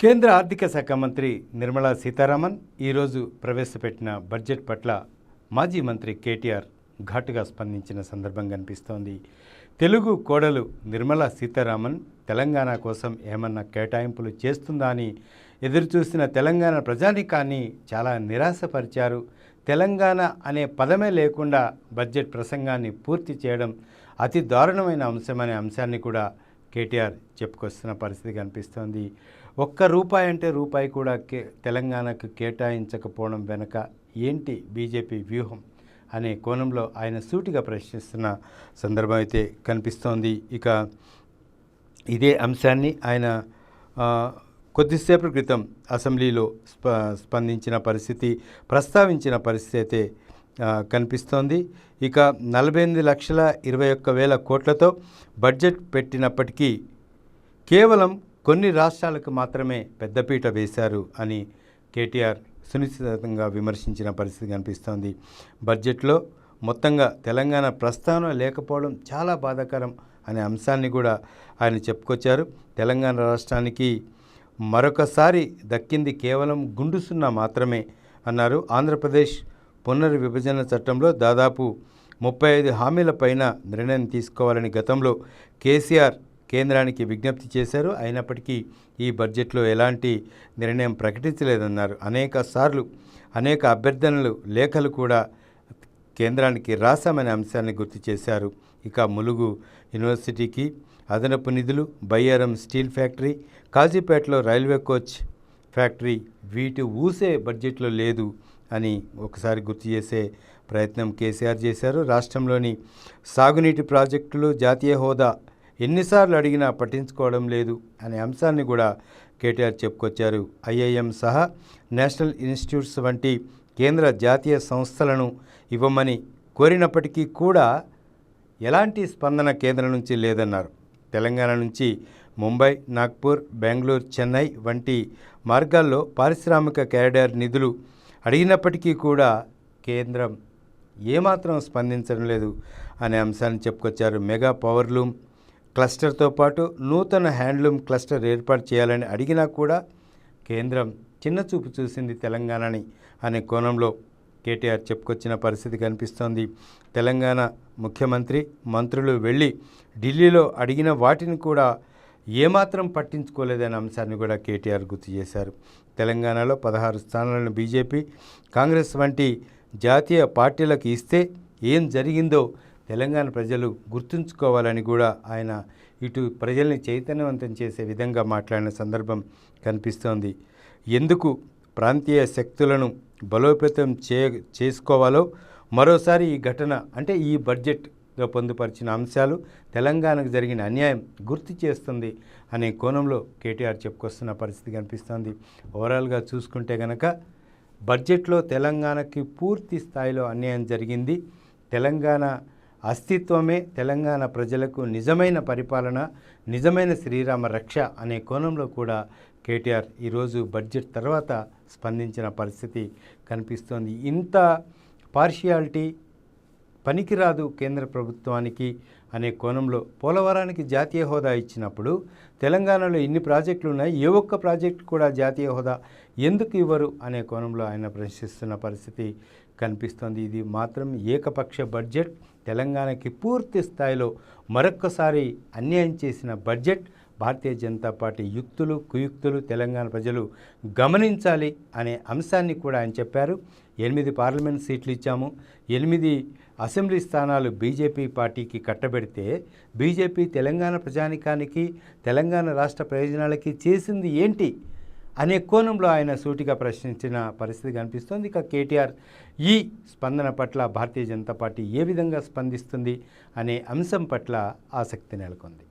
కేంద్ర ఆర్థిక శాఖ మంత్రి నిర్మలా సీతారామన్ ఈరోజు ప్రవేశపెట్టిన బడ్జెట్ పట్ల మాజీ మంత్రి కేటీఆర్ ఘాటుగా స్పందించిన సందర్భం కనిపిస్తోంది. తెలుగు కోడలు నిర్మలా సీతారామన్ తెలంగాణ కోసం ఏమన్నా కేటాయింపులు చేస్తుందా అని ఎదురుచూసిన తెలంగాణ ప్రజానికాన్ని చాలా నిరాశపరిచారు. తెలంగాణ అనే పదమే లేకుండా బడ్జెట్ ప్రసంగాన్ని పూర్తి చేయడం అతి దారుణమైన అంశమనే అంశాన్ని కూడా కేటీఆర్ చెప్పుకొస్తున్న పరిస్థితి కనిపిస్తోంది. ఒక్క రూపాయి అంటే రూపాయి కూడా కే తెలంగాణకు కేటాయించకపోవడం వెనుక ఏంటి బీజేపీ వ్యూహం అనే కోణంలో ఆయన సూటిగా ప్రశ్నిస్తున్న సందర్భం అయితే కనిపిస్తోంది. ఇక ఇదే అంశాన్ని ఆయన కొద్దిసేపు క్రితం అసెంబ్లీలో స్ప స్పందించిన పరిస్థితి ప్రస్తావించిన పరిస్థితి అయితే కనిపిస్తోంది. ఇక నలభై ఎనిమిది లక్షల ఇరవై ఒక్క వేల కోట్లతో బడ్జెట్ పెట్టినప్పటికీ కేవలం కొన్ని రాష్ట్రాలకు మాత్రమే పెద్దపీట వేశారు అని కేటీఆర్ సునిశ్చితంగా విమర్శించిన పరిస్థితి కనిపిస్తోంది. బడ్జెట్లో మొత్తంగా తెలంగాణ ప్రస్తావన లేకపోవడం చాలా బాధాకరం అనే అంశాన్ని కూడా ఆయన చెప్పుకొచ్చారు. తెలంగాణ రాష్ట్రానికి మరొకసారి దక్కింది కేవలం గుండుసున్న మాత్రమే అన్నారు. ఆంధ్రప్రదేశ్ పునర్విభజన చట్టంలో దాదాపు ముప్పై ఐదు హామీల పైన నిర్ణయం తీసుకోవాలని గతంలో కేసీఆర్ కేంద్రానికి విజ్ఞప్తి చేశారు. అయినప్పటికీ ఈ బడ్జెట్లో ఎలాంటి నిర్ణయం ప్రకటించలేదన్నారు. అనేక సార్లు అనేక అభ్యర్థనలు లేఖలు కూడా కేంద్రానికి రాశామనే అంశాన్ని గుర్తు చేశారు. ఇక ములుగు యూనివర్సిటీకి అదనపు నిధులు బయ్యారం స్టీల్ ఫ్యాక్టరీ కాజీపేటలో రైల్వే కోచ్ ఫ్యాక్టరీ వీటి ఊసే బడ్జెట్లో లేదు అని ఒకసారి గుర్తు చేసే ప్రయత్నం కేసీఆర్ చేశారు. రాష్ట్రంలోని సాగునీటి ప్రాజెక్టులు జాతీయ హోదా ఎన్నిసార్లు అడిగినా పట్టించుకోవడం లేదు అనే అంశాన్ని కూడా కేటీఆర్ చెప్పుకొచ్చారు. ఐఐఎం సహా నేషనల్ ఇన్స్టిట్యూట్స్ వంటి కేంద్ర జాతీయ సంస్థలను ఇవ్వమని కోరినప్పటికీ కూడా ఎలాంటి స్పందన కేంద్రం నుంచి లేదన్నారు. తెలంగాణ నుంచి ముంబై నాగ్పూర్ బెంగళూరు చెన్నై వంటి మార్గాల్లో పారిశ్రామిక క్యారిడార్ నిధులు అడిగినప్పటికీ కూడా కేంద్రం ఏమాత్రం స్పందించడం లేదు అనే అంశాన్ని చెప్పుకొచ్చారు మెగా పవర్లూమ్ క్లస్టర్తో పాటు నూతన హ్యాండ్లూమ్ క్లస్టర్ ఏర్పాటు చేయాలని అడిగినా కూడా కేంద్రం చిన్న చూపు చూసింది తెలంగాణని అనే కోణంలో కేటీఆర్ చెప్పుకొచ్చిన పరిస్థితి కనిపిస్తోంది. తెలంగాణ ముఖ్యమంత్రి మంత్రులు వెళ్ళి ఢిల్లీలో అడిగిన వాటిని కూడా ఏమాత్రం పట్టించుకోలేదనే అంశాన్ని కూడా కేటీఆర్ గుర్తు చేశారు. తెలంగాణలో పదహారు స్థానాలను బీజేపీ కాంగ్రెస్ వంటి జాతీయ పార్టీలకు ఇస్తే ఏం జరిగిందో తెలంగాణ ప్రజలు గుర్తుంచుకోవాలని కూడా ఆయన ఇటు ప్రజల్ని చైతన్యవంతం చేసే విధంగా మాట్లాడిన సందర్భం కనిపిస్తోంది. ఎందుకు ప్రాంతీయ శక్తులను బలోపేతం చే చేసుకోవాలో మరోసారి ఈ ఘటన అంటే ఈ బడ్జెట్ లో పొందుపరిచిన అంశాలు తెలంగాణకు జరిగిన అన్యాయం గుర్తు చేస్తుంది అనే కోణంలో కేటీఆర్ చెప్పుకొస్తున్న పరిస్థితి కనిపిస్తోంది. ఓవరాల్గా చూసుకుంటే గనక బడ్జెట్లో తెలంగాణకి పూర్తి స్థాయిలో అన్యాయం జరిగింది. తెలంగాణ అస్తిత్వమే తెలంగాణ ప్రజలకు నిజమైన పరిపాలన నిజమైన శ్రీరామ రక్ష అనే కోణంలో కూడా కేటీఆర్ ఈరోజు బడ్జెట్ తర్వాత స్పందించిన పరిస్థితి కనిపిస్తోంది. ఇంత పార్షియాలిటీ పనికిరాదు కేంద్ర ప్రభుత్వానికి అనే కోణంలో పోలవరానికి జాతీయ హోదా ఇచ్చినప్పుడు తెలంగాణలో ఇన్ని ప్రాజెక్టులు ఉన్నాయి ఏ ఒక్క ప్రాజెక్టు కూడా జాతీయ హోదా ఎందుకు ఇవ్వరు అనే కోణంలో ఆయన ప్రశ్నిస్తున్న పరిస్థితి కనిపిస్తోంది. ఇది మాత్రం ఏకపక్ష బడ్జెట్ తెలంగాణకి పూర్తి స్థాయిలో మరొక్కసారి అన్యాయం చేసిన బడ్జెట్ భారతీయ జనతా పార్టీ యుక్తులు కుయుక్తులు తెలంగాణ ప్రజలు గమనించాలి అనే అంశాన్ని కూడా ఆయన చెప్పారు. ఎనిమిది పార్లమెంట్ సీట్లు ఇచ్చాము ఎనిమిది అసెంబ్లీ స్థానాలు బీజేపీ పార్టీకి కట్టబెడితే బీజేపీ తెలంగాణ ప్రజానికానికి తెలంగాణ రాష్ట్ర ప్రయోజనాలకి చేసింది ఏంటి అనే కోణంలో ఆయన సూటిగా ప్రశ్నించిన పరిస్థితి కనిపిస్తోంది. ఇక కేటీఆర్ ఈ స్పందన పట్ల భారతీయ జనతా పార్టీ ఏ విధంగా స్పందిస్తుంది అనే అంశం పట్ల ఆసక్తి నెలకొంది.